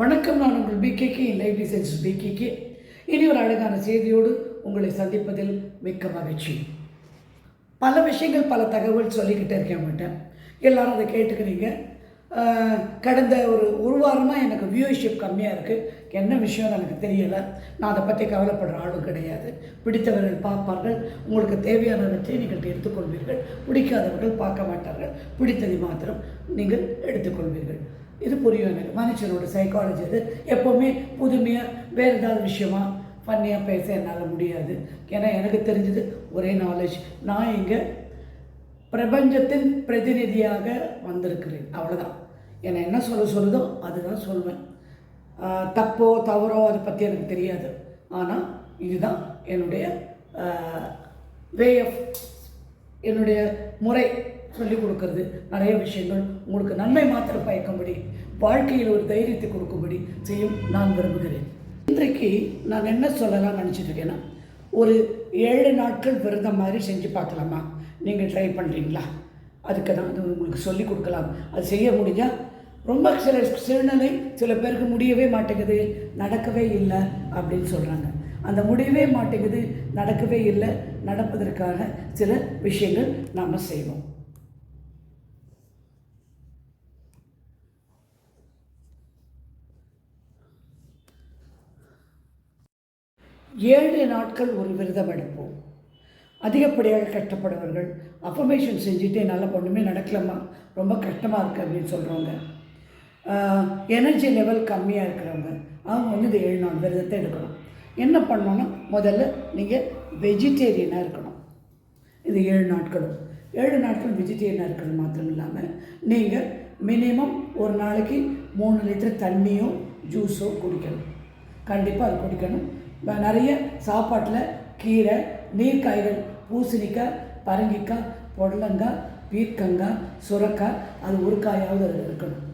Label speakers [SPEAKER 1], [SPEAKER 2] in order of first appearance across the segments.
[SPEAKER 1] வணக்கம் நான் உங்கள் பிகேகே லைவ் டிசைன்ஸ் பிகேகே இனி ஒரு அழகான செய்தியோடு உங்களை சந்திப்பதில் மிக்க மகிழ்ச்சி. பல விஷயங்கள் பல தகவல் சொல்லிக்கிட்டே இருக்கேன் உங்கள்கிட்ட. எல்லாரும் அதை கேட்டுக்கிறீங்க. கடந்த ஒரு ஒரு வாரமாக எனக்கு வியூஷிப் கம்மியாக இருக்குது என்ன விஷயம் எனக்கு தெரியலை. நான் அதை பற்றி கவலைப்படுற ஆளும் கிடையாது. பிடித்தவர்கள் பார்ப்பார்கள். உங்களுக்கு தேவையானவற்றை நீங்கள் எடுத்துக்கொள்வீர்கள். பிடிக்காதவர்கள் பார்க்க மாட்டார்கள். பிடித்ததை மாத்திரம் நீங்கள் எடுத்துக்கொள்வீர்கள். இது புரியும் எனக்கு. மனுஷனோட சைக்காலஜி அது. எப்போவுமே புதுமையாக வேறு ஏதாவது விஷயமா ஃபன்னியாக பேச என்னால் முடியாது. ஏன்னா எனக்கு தெரிஞ்சது ஒரே நாலேஜ் நான் இங்கே பிரபஞ்சத்தின் பிரதிநிதியாக வந்திருக்கிறேன். அவ்வளோதான் என்னை என்ன சொல்ல சொல்லுதோ அதுதான் சொல்வேன். தப்போ தவறோ அதை பற்றி எனக்கு தெரியாது. ஆனால் இதுதான் என்னுடைய வே ஆஃப் என்னுடைய முறை. சொல்லிக் கொடுக்கறது. நிறைய விஷயங்கள் உங்களுக்கு நன்மை மாத்திர பயக்கும்படி வாழ்க்கையில் ஒரு தைரியத்தை கொடுக்கும்படி செய்யும் நான் விரும்புகிறேன். இன்றைக்கு நான் என்ன சொல்லலாம் நினச்சிட்டு இருக்கேன்னா ஒரு ஏழு நாட்கள் விரதம் மாதிரி செஞ்சு பார்க்கலாமா? நீங்கள் ட்ரை பண்ணுறீங்களா அதுக்கு தான் அது உங்களுக்கு சொல்லிக் கொடுக்கலாம். அது செய்ய முடிஞ்சால் ரொம்ப சில சூழ்நிலை சில பேருக்கு முடியவே மாட்டேங்குது. நடக்கவே இல்லை அப்படின்னு சொல்கிறாங்க அந்த முடியவே மாட்டேங்குது நடக்கவே இல்லை. நடப்பதற்கான சில விஷயங்கள் நாம் செய்வோம். ஏழு நாட்கள் ஒரு விரதம் எடுப்போம். அதிகப்படியாக கஷ்டப்படுவார்கள் அஃபர்மேஷன் செஞ்சுட்டு என்னால் ஒன்றுமே நடக்கலம்மா ரொம்ப கஷ்டமாக இருக்குது அப்படின்னு சொல்கிறவங்க எனர்ஜி லெவல் கம்மியாக இருக்கிறவங்க அவங்க வந்து இந்த ஏழு நாள் விரதத்தை எடுக்கணும். என்ன பண்ணணும்னா முதல்ல நீங்கள் வெஜிடேரியனாக இருக்கணும். இந்த ஏழு நாட்களும். ஏழு நாட்கள் வெஜிடேரியனாக இருக்கிறது மாத்திரம் இல்லாமல் நீங்கள் மினிமம் ஒரு நாளைக்கு மூணு லிட்டர் தண்ணியோ ஜூஸோ குடிக்கணும். கண்டிப்பாக அது குடிக்கணும். நிறைய சாப்பாட்டில் கீரை நீர்க்காய்கள் பூசணிக்காய் பரங்கிக்காய் புடலங்காய் பீர்க்கங்காய் சுரக்காய் அது ஒரு காயாவது அதில் இருக்கணும்.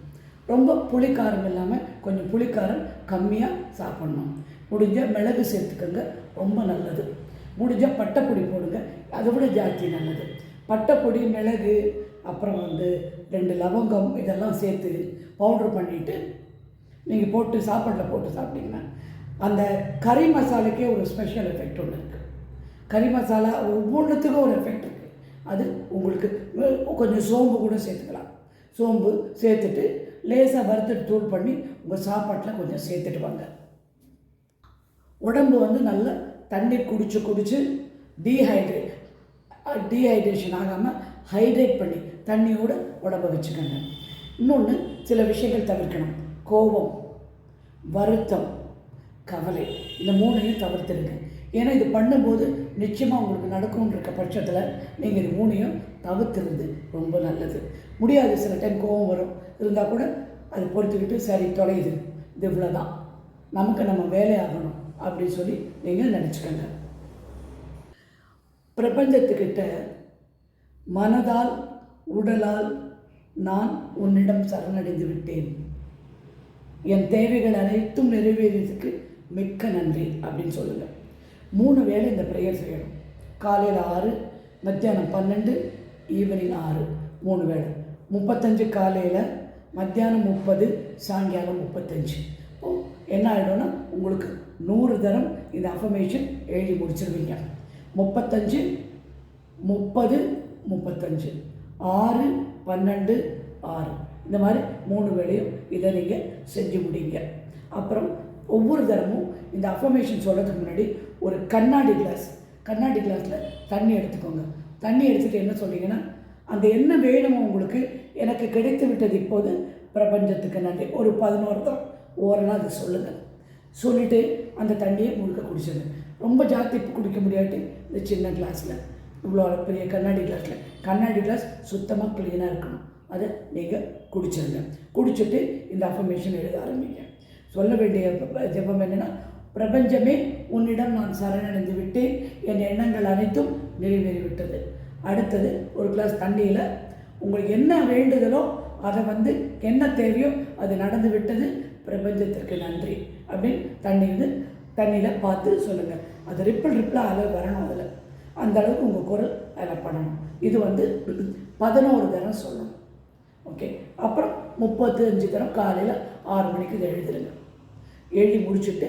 [SPEAKER 1] ரொம்ப புளிக்காரம் இல்லாமல் கொஞ்சம் புளிக்காரம் கம்மியாக சாப்பிட்ணும். முடிஞ்ச மிளகு சேர்த்துக்கோங்க ரொம்ப நல்லது. முடிஞ்சால் பட்டைப்பொடி போடுங்க அதை விட ஜாஸ்தி நல்லது. பட்டைப்பொடி மிளகு அப்புறம் வந்து ரெண்டு லவங்கம் இதெல்லாம் சேர்த்து பவுட்ரு பண்ணிவிட்டு நீங்கள் போட்டு சாப்பாட்டில் போட்டு சாப்பிட்டீங்கன்னா அந்த கறி மசாலுக்கே ஒரு ஸ்பெஷல் எஃபெக்ட் ஒன்று இருக்குது கறி மசாலா ஒவ்வொன்றுத்துக்கும் ஒரு எஃபெக்ட் இருக்குது அது உங்களுக்கு கொஞ்சம் சோம்பு கூட சேர்த்துக்கலாம். சோம்பு சேர்த்துட்டு லேசாக வறுத்துட்டு தூள் பண்ணி உங்கள் சாப்பாட்டில் கொஞ்சம் சேர்த்துட்டு வாங்க. உடம்பு வந்து நல்லா தண்ணி குடிச்சு குடிச்சு டீஹைட்ரேட் டீஹைட்ரேஷன் ஆகாமல் ஹைட்ரேட் பண்ணி தண்ணியோட உடம்பை வச்சுக்கோங்க. இன்னொன்று சில விஷயங்கள் தவிர்க்கணும். கோபம் வருத்தம் கவலை. இந்த மூணையும் தவிர்த்துடுங்க ஏன்னா இது பண்ணும்போது நிச்சயமாக உங்களுக்கு நடக்கும்னு இருக்க பட்சத்தில் நீங்கள் இது மூணையும் தவிர்த்துறது ரொம்ப நல்லது. முடியாது சில டைம் கோபம் வரும். இருந்தால் கூட அது பொறுத்துக்கிட்டு சரி தொலையுது. இது இவ்வளோ தான் நமக்கு நம்ம வேலை ஆகணும் அப்படின்னு சொல்லி நீங்கள் நினச்சிக்கோங்க. பிரபஞ்சத்துக்கிட்ட மனதால் உடலால் நான் உன்னிடம் சரணடைந்து விட்டேன். என் தேவைகள் அனைத்தும் நிறைவேறியதுக்கு மிக்க நன்றி அப்படின்னு சொல்லுங்கள் மூணு வேளை இந்த ப்ரேயர் செய்யணும். காலையில் ஆறு மத்தியானம் பன்னெண்டு ஈவினிங் ஆறு. மூணு வேளை. முப்பத்தஞ்சு காலையில் மத்தியானம் முப்பது சாயங்காலம் முப்பத்தஞ்சு. இப்போ என்ன ஆகிடும்னா உங்களுக்கு நூறு தரம் இந்த அஃபர்மேஷன் எழுதி முடிச்சிருவீங்க. முப்பத்தஞ்சு முப்பது முப்பத்தஞ்சு. ஆறு பன்னெண்டு ஆறு. இந்த மாதிரி மூணு வேளையும் இதை நீங்கள் செஞ்சு முடிங்க. அப்புறம் ஒவ்வொரு தரமும் இந்த அஃபர்மேஷன் சொல்கிறதுக்கு முன்னாடி ஒரு கண்ணாடி கிளாஸ் கண்ணாடி கிளாஸில் தண்ணி எடுத்துக்கோங்க. தண்ணி எடுத்துகிட்டு என்ன சொன்னீங்கன்னா அந்த என்ன வேணுமோ உங்களுக்கு எனக்கு கிடைத்து விட்டது இப்போது பிரபஞ்சத்துக்கு நன்றி. ஒரு பதினோரு தான் ஓரளவு அதை சொல்லுங்கள் சொல்லிவிட்டு அந்த தண்ணியை முழுக்க குடிச்சிடுங்க ரொம்ப ஜாஸ்தி குடிக்க முடியாட்டி இந்த சின்ன கிளாஸில் இவ்வளோ பெரிய கண்ணாடி கிளாஸில் கண்ணாடி கிளாஸ் சுத்தமாக க்ளீனாக இருக்கணும். அதை நீங்கள் குடிச்சிருங்க. குடிச்சிட்டு இந்த அஃபர்மேஷன் எழுத ஆரம்பிங்க. சொல்ல வேண்டிய ஜெபம் என்னென்னா பிரபஞ்சமே உன்னிடம் நான் சரணடைந்து விட்டேன் என் எண்ணங்கள் அனைத்தும் நிறைவேறிவிட்டது. அடுத்தது ஒரு கிளாஸ் தண்ணியில் உங்களுக்கு என்ன வேண்டுதலோ அதை வந்து என்ன தேவையோ அது நடந்து விட்டது பிரபஞ்சத்திற்கு நன்றி. அப்படின்னு தண்ணி வந்து தண்ணியில் பார்த்து சொல்லுங்கள் அது ரிப்பிள் ரிப்பிளாக அதில் வரணும் அதில். அந்த அளவுக்கு உங்கள் குரல் அதில் பண்ணணும். இது வந்து பதினோரு தரம் சொல்லணும். ஓகே? அப்புறம் முப்பத்தஞ்சு தரம் காலையில் ஆறு மணிக்கு இதை எழுதி முடிச்சுட்டு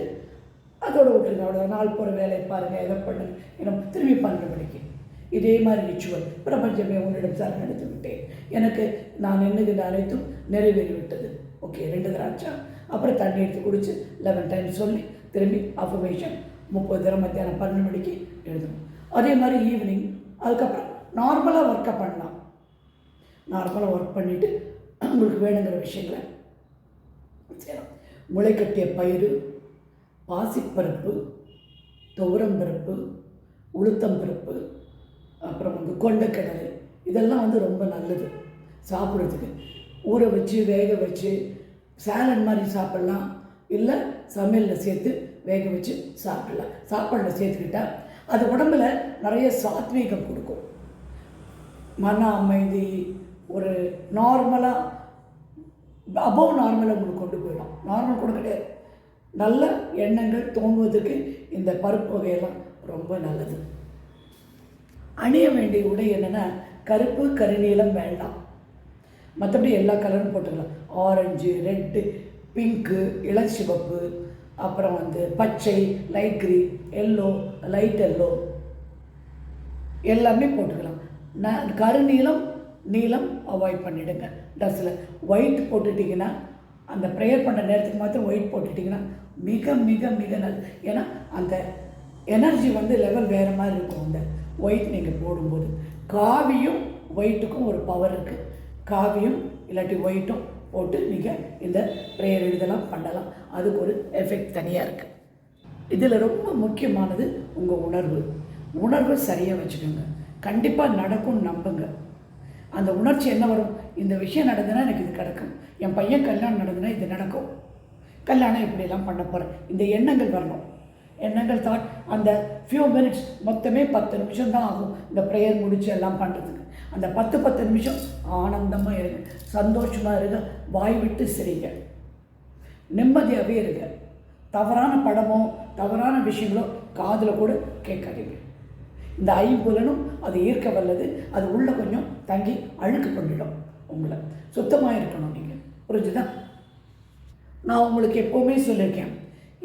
[SPEAKER 1] அதோட விட்டுருங்க அவ்வளோ நாள் போகிற வேலையை பாருங்கள் எதை பண்ணுங்க. ஏன்னா திரும்பி பன்னெண்டு மணிக்கு இதே மாதிரி ரிச்சுவல் பிரபஞ்சமே உன்னிடம் சரணடைத்து விட்டேன். எனக்கு நான் என்னது அனைத்தும் நிறைவேறி விட்டது ஓகே ரெண்டு திராட்சா. அப்புறம் தண்ணி எடுத்து குடிச்சு லெவன் டைம் சொல்லி திரும்பி அஃபர்மேஷன் முப்பது தரம் மத்தியானம் பன்னெண்டு மணிக்கு எழுதணும். அதே மாதிரி ஈவினிங் அதுக்கப்புறம் நார்மலாக ஒர்க்கை பண்ணலாம். நார்மலாக ஒர்க் பண்ணிவிட்டு உங்களுக்கு வேணுங்கிற விஷயங்களை செய்யலாம். முளைக்கட்டிய பயிறு பாசிப்பருப்பு துவரம்பருப்பு உளுத்தம்பருப்பு அப்புறம் வந்து கொண்டக்கடலை. இதெல்லாம் வந்து ரொம்ப நல்லது சாப்பிட்றதுக்கு. ஊற வச்சு வேக வச்சு சேலட் மாதிரி சாப்பிட்லாம். இல்லை சமையலில் சேர்த்து வேக வச்சு சாப்பிடலாம். சாப்பாடில் சேர்த்துக்கிட்டா அது உடம்புல நிறைய சாத்வீகம் கொடுக்கும். மன அமைதி ஒரு நார்மலாக அபவ் நார்மலை உங்களுக்கு கொண்டு போயிடும். நார்மல் கூட கிடையாது. நல்ல எண்ணங்கள் தோணுவதற்கு இந்த பருப்பு வகையெல்லாம் ரொம்ப நல்லது. அணிய வேண்டிய உடை என்னென்னா கருப்பு கருநீளம் வேண்டாம். மற்றபடி எல்லா கலரும் போட்டுக்கலாம். ஆரஞ்சு ரெட்டு பிங்க்கு இளஞ்சிவப்பு அப்புறம் வந்து பச்சை light green yellow light yellow எல்லாமே போட்டுக்கலாம். நான் கருநீளம் நீளம் அவாய்ட் பண்ணிவிடுங்க ட்ரெஸ்ஸில் ஒயிட் போட்டுட்டிங்கன்னா அந்த ப்ரேயர் பண்ண நேரத்துக்கு மாத்திரம் ஒயிட் போட்டுட்டிங்கன்னா மிக மிக மிக நல்ல ஏன்னா அந்த எனர்ஜி வந்து லெவல் வேறு மாதிரி இருக்கும். அந்த ஒயிட் நீங்கள் போடும்போது. காவியும் ஒயிட்டுக்கும் ஒரு பவர் இருக்குது காவியும் இல்லாட்டி ஒயிட்டும் போட்டு நீங்கள் இந்த ப்ரேயர் இதெல்லாம் பண்ணலாம். அதுக்கு ஒரு எஃபெக்ட் தனியாக இருக்குது இதில் ரொம்ப முக்கியமானது உங்கள் உணர்வு. உணர்வு சரியாக வச்சுக்கோங்க. கண்டிப்பாக நடக்கும் நம்புங்க. அந்த உணர்ச்சி என்ன வரும்? இந்த விஷயம் நடந்ததுன்னா எனக்கு இது கிடக்கும். என் பையன் கல்யாணம் நடந்ததுன்னா இது நடக்கும். கல்யாணம் இப்படியெல்லாம் பண்ண போகிறேன் இந்த எண்ணங்கள் வரணும். எண்ணங்கள் தாட் அந்த ஃபியூ மினிட்ஸ் மொத்தமே பத்து நிமிஷம் தான் ஆகும். இந்த ப்ரேயர் முடித்து எல்லாம் பண்ணுறதுக்கு அந்த பத்து பத்து நிமிஷம் ஆனந்தமாக இருங்க. சந்தோஷமாக இருங்க. வாய் விட்டு சிரிங்க. நிம்மதியாகவே இருங்க. தவறான படமோ தவறான விஷயங்களோ காதில் கூட கேட்காதீங்க. இந்த ஐம்புலனும் அது ஈர்க்க வல்லது. அது உள்ளே கொஞ்சம் தங்கி அழுக்கு பண்ணிடும் உங்களை. சுத்தமாக இருக்கணும் நீங்கள் புரிஞ்சுதா? நான் உங்களுக்கு எப்போவுமே சொல்லியிருக்கேன்.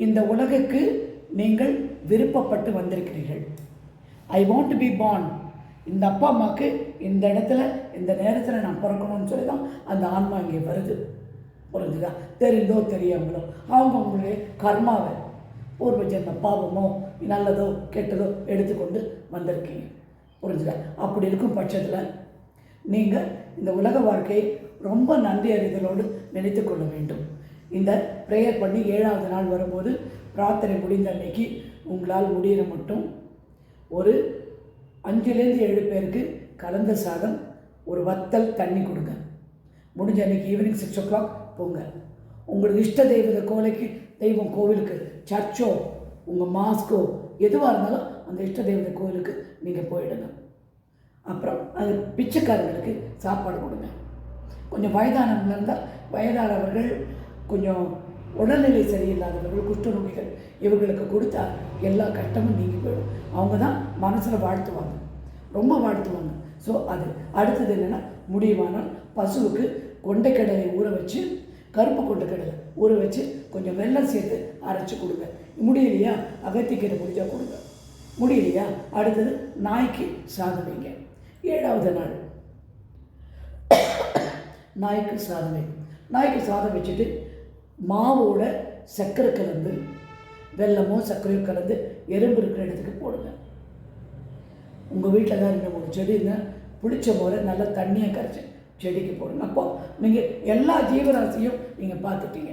[SPEAKER 1] இந்த உலகுக்கு நீங்கள் விருப்பப்பட்டு வந்திருக்கிறீர்கள். I want to be born இந்த அப்பா அம்மாவுக்கு இந்த இடத்துல இந்த நேரத்தில் நான் பிறக்கணும்னு சொல்லி தான் அந்த ஆன்மா இங்கே வருது. புரிஞ்சுதா? தெரிந்தோ தெரியாமலோ. அவங்க அவங்களுடைய கர்மாவை பூர்வ ஜென்ம பாவமோ நல்லதோ கெட்டதோ எடுத்துக்கொண்டு வந்திருக்கீங்க. புரிஞ்சுதா? அப்படி இருக்கும் பட்சத்தில் நீங்கள் இந்த உலக வாழ்க்கையை ரொம்ப நன்றி அறிதலோடு நினைத்து கொள்ள வேண்டும். இந்த ப்ரேயர் பண்ணி ஏழாவது நாள் வரும்போது பிரார்த்தனை முடிந்த அன்னைக்கு உங்களால் முடிகிற மட்டும் ஒரு அஞ்சுலேருந்து ஏழு பேருக்கு கலந்த சாதம் ஒரு வத்தல் தண்ணி கொடுங்க. முடிஞ்ச அன்னைக்கு ஈவினிங் சிக்ஸ் ஓ கிளாக் போங்க. உங்களுக்கு இஷ்ட தெய்வத கோலைக்கு தெய்வம் கோவிலுக்கு சர்ச்சோ உங்கள் மாஸ்கோ எதுவாக இருந்தாலும் அந்த இஷ்ட தெய்வத கோயிலுக்கு நீங்கள் போயிடுங்க. அப்புறம் அது பிச்சைக்காரங்களுக்கு சாப்பாடு கொடுங்க. கொஞ்சம் வயதானவங்க இருந்தால் வயதானவர்கள் கொஞ்சம் உடல்நிலை சரியில்லாதவர்கள் குஷ்டநோய்கள் இவர்களுக்கு கொடுத்தா எல்லா கஷ்டமும் நீங்கி போயிடும். அவங்க தான் மனசில் வாழ்த்துவாங்க. ரொம்ப வாழ்த்துவாங்க. ஸோ அது அடுத்தது என்னென்னா முடியுமானால் பசுவுக்கு கொண்டைக்கடலை ஊற வச்சு கருப்பு கொண்டைக்கடலை ஊற வச்சு கொஞ்சம் வெல்லம் சேர்த்து அரைச்சி கொடுங்க. முடியலையா? அகத்திக்கீரை முடிஞ்சால் கொடுங்க. முடியலையா? அடுத்தது நாய்க்கு சாதம் வைங்க. ஏழாவது நாள். நாய்க்கு சாதம் நாய்க்கு சாதம் வச்சுட்டு மாவோட சர்க்கரை கலந்து வெள்ளமோ சர்க்கரையோ கலந்து எறும்பு இருக்கிற இடத்துக்கு போடுங்க. உங்கள் வீட்டில் தான் ரெண்டு மூணு செடி இருந்தால் புளிச்ச போல நல்லா தண்ணியாக கரைச்சி செடிக்கு போடுங்க அப்போ நீங்கள் எல்லா ஜீவராசியும் நீங்கள் பார்த்துட்டீங்க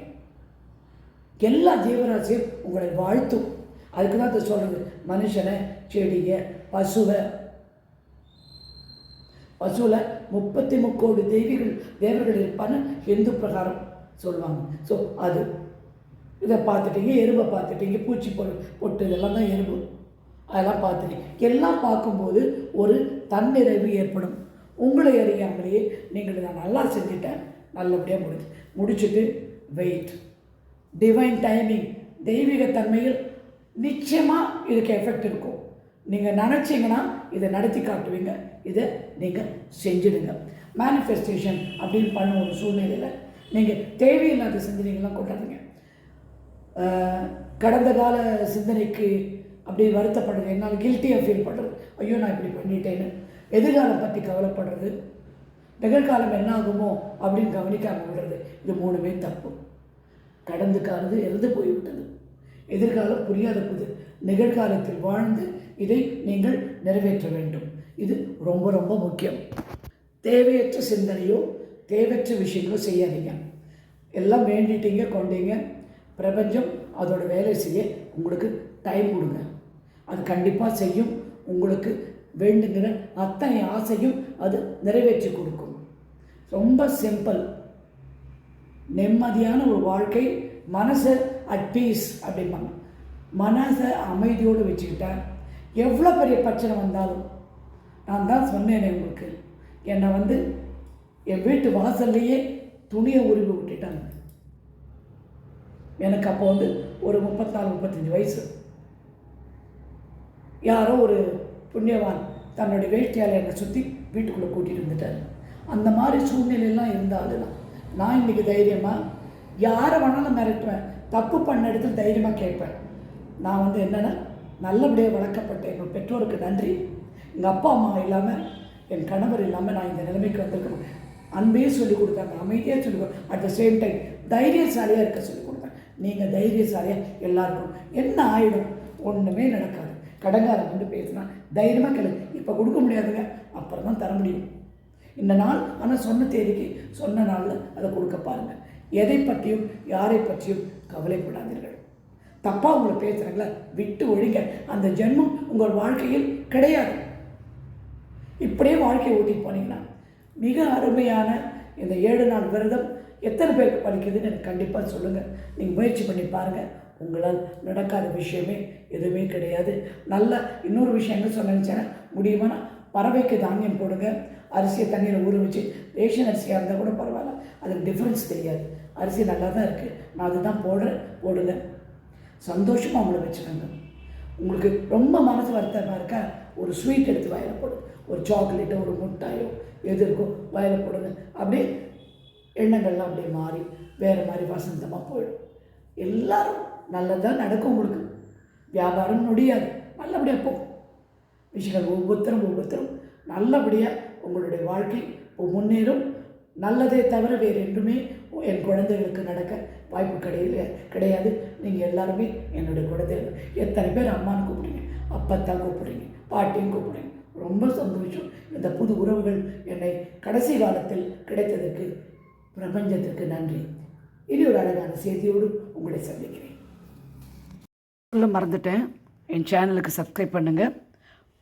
[SPEAKER 1] எல்லா ஜீவராசியும் உங்களை வாழ்த்தும். அதுக்கு தான் அதை சொல்கிறது மனுஷனை செடியை பசுவை. பசுவில் முப்பத்தி முக்கோடி தெய்வீகள் தேவர்கள் இருப்பான்னு ஹிந்து பிரகாரம் சொல்லுவாங்க. ஸோ அது. இதை பார்த்துட்டீங்க எறும்பை பார்த்துட்டீங்க பூச்சி பொ பொட்டு இதெல்லாம் தான் எறும்பு. அதெல்லாம் பார்த்துட்டீங்க. எல்லாம் பார்க்கும்போது ஒரு தன்னிறைவு ஏற்படும். உங்களை அறியாமலேயே நீங்கள் நான் நல்லா செஞ்சுட்டேன். நல்லபடியாக முடிச்சு முடிச்சுட்டு வெயிட் டிவைன் டைமிங் தெய்வீக தன்மையில் நிச்சயமாக இதுக்கு எஃபெக்ட் இருக்கும். நீங்கள் நினச்சிங்கன்னா இதை நடத்தி காட்டுவீங்க. இதை நீங்கள் செஞ்சிடுங்க. மேனிஃபெஸ்டேஷன் அப்படின்னு பண்ண ஒரு சூழ்நிலையில் நீங்கள் தேவையில்லாத சிந்தனைகள்லாம் கொண்டாடுங்க கடந்த கால சிந்தனைக்கு அப்படி வருத்தப்படுறது என்னால் கில்ட்டியாக ஃபீல் பண்ணுறது ஐயோ நான் இப்படி பண்ணிட்டேன்னு எதிர்காலம் பற்றி கவலைப்படுறது? நிகழ்காலம் என்ன ஆகுமோ அப்படின்னு கவனிக்காமல் விடுறது. இது மூணுமே தப்பு. கடந்து காலது இறந்து போய்விட்டது. எதிர்காலம் புரியாத புது நிகழ்காலத்தில் வாழ்ந்து இதை நீங்கள் நிறைவேற்ற வேண்டும். இது ரொம்ப ரொம்ப முக்கியம். தேவையற்ற சிந்தனையோ தேவையற்ற விஷயங்களோ செய்யாதீங்க. எல்லாம் வேண்டிட்டீங்க கொண்டீங்க. பிரபஞ்சம் அதோட வேலை செய்ய உங்களுக்கு டைம் கொடுங்க. அது கண்டிப்பாக செய்யும். உங்களுக்கு வேண்டுங்கிற அத்தனை ஆசையும் அது நிறைவேற்றி கொடுக்கும். ரொம்ப சிம்பிள் நிம்மதியான ஒரு வாழ்க்கை மனசை அட் பீஸ் அப்படிம்பாங்க. மனசை அமைதியோடு வச்சுக்கிட்டேன் எவ்வளோ பெரிய பிரச்சனை வந்தாலும் நான் தான் சொன்னேனே உங்களுக்கு. என்னை வந்து என் வீட்டு வாசல்லையே துணியை உருவி விட்டுட்டாங்க. எனக்கு அப்போ வந்து ஒரு முப்பத்தாறு முப்பத்தஞ்சு வயசு. யாரோ ஒரு புண்ணியவான் தன்னுடைய வேஷ்டியால் என்னை சுற்றி வீட்டுக்குள்ளே கூட்டிகிட்டு வந்துட்டார். அந்த மாதிரி சூழ்நிலையெல்லாம் இருந்தாலும் நான் இன்றைக்கி தைரியமாக யாரை வேணாலும் மிரட்டுவேன். தப்பு பண்ண இடத்துல தைரியமாக கேட்பேன். நான் வந்து என்னென்னா நல்லபடியாக வளர்க்கப்பட்ட எங்கள் பெற்றோருக்கு நன்றி. எங்கள் அப்பா அம்மா இல்லாமல் என் கணவர் இல்லாமல் நான் இந்த நிலைமைக்கு வந்திருக்கணும். அன்பையே சொல்லிக் கொடுத்தாங்க அமைதியாக சொல்லி அட் த சேம் டைம் தைரியசாலியாக இருக்க சொல்லிக் கொடுத்தேன். நீங்கள் தைரியசாலியாக எல்லாருக்கும். என்ன ஆயிடும்? ஒன்றுமே நடக்காது. கடங்காரம் வந்து பேசினான் தைரியமாக கேளு இப்போ கொடுக்க முடியாதுங்க அப்புறம் தான் தர முடியும். இந்த நாள் ஆனால் சொன்ன தேதிக்கு சொன்ன நாளில் அதை கொடுக்க பாருங்கள் எதை பற்றியும் யாரை பற்றியும் கவலைப்படாதீர்கள். தப்பாக உங்களை பேசுகிறாங்கள விட்டு ஒழிங்க. அந்த ஜென்மம் உங்கள் வாழ்க்கையில் கிடையாது. இப்படியே வாழ்க்கையை ஓட்டிட்டு போனீங்கன்னா மிக அருமையான இந்த ஏழு நாள் விரதம் எத்தனை பேருக்கு படிக்குதுன்னு எனக்கு கண்டிப்பாக சொல்லுங்கள் நீங்கள் முயற்சி பண்ணி பாருங்கள் உங்களால் நடக்காத விஷயமே எதுவுமே கிடையாது. நல்ல இன்னொரு விஷயம் என்ன சொன்னேன்னு முடியுமானா பறவைக்கு தானியம் போடுங்க. அரிசியை தண்ணியில் ஊற வச்சு ரேஷன் அரிசியாக இருந்தால் கூட பரவாயில்ல. அதுக்கு டிஃப்ரென்ஸ் தெரியாது. அரிசி நல்லா தான் இருக்குது நான் அதுதான் போடுறேன் போடுங்க. சந்தோஷமாக அவங்கள வச்சுக்கோங்க. உங்களுக்கு ரொம்ப மனசு வருத்தமாக இருக்கா? ஒரு ஸ்வீட் எடுத்து வயலை போடுங்க ஒரு சாக்லேட்டோ ஒரு முட்டாயோ எது இருக்கோ வாயில போடுங்க. அப்படியே எண்ணங்கள்லாம் அப்படியே மாறி வேறு மாதிரி வசந்தமாக போயிடும். எல்லாரும் நல்லதாக நடக்கும் உங்களுக்கு. வியாபாரம் முடியாது. நல்லபடியாக போகும் விஷயங்கள் ஒவ்வொருத்தரும் ஒவ்வொருத்தரும் நல்லபடியாக உங்களுடைய வாழ்க்கை முன்னேறும். நல்லதே தவிர வேறு என்றுமே என் குழந்தைகளுக்கு நடக்க வாய்ப்பு கிடையல கிடையாது. நீங்கள் எல்லாருமே என்னுடைய குழந்தைகள். எத்தனை பேர் அம்மான்னு கூப்பிடுங்க அப்பத்தான் கூப்பிடுங்க பாட்டியும் கூப்பிடுங்க ரொம்ப சந்தோஷம். இந்த புது உறவுகள் என்னை கடைசி காலத்தில் கிடைத்ததற்கு பிரபஞ்சத்திற்கு நன்றி. இனி ஒரு அழகான செய்தியோடு உங்களை சந்திக்கிறேன். சொல்ல மறந்துட்டேன். என் சேனலுக்கு சப்ஸ்கிரைப் பண்ணுங்கள்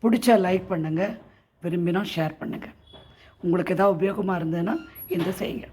[SPEAKER 1] பிடிச்சா லைக் பண்ணுங்கள் விரும்பினா ஷேர் பண்ணுங்கள் உங்களுக்கு எதாவது உபயோகமாக இருந்ததுன்னா இந்த செய்யுங்க.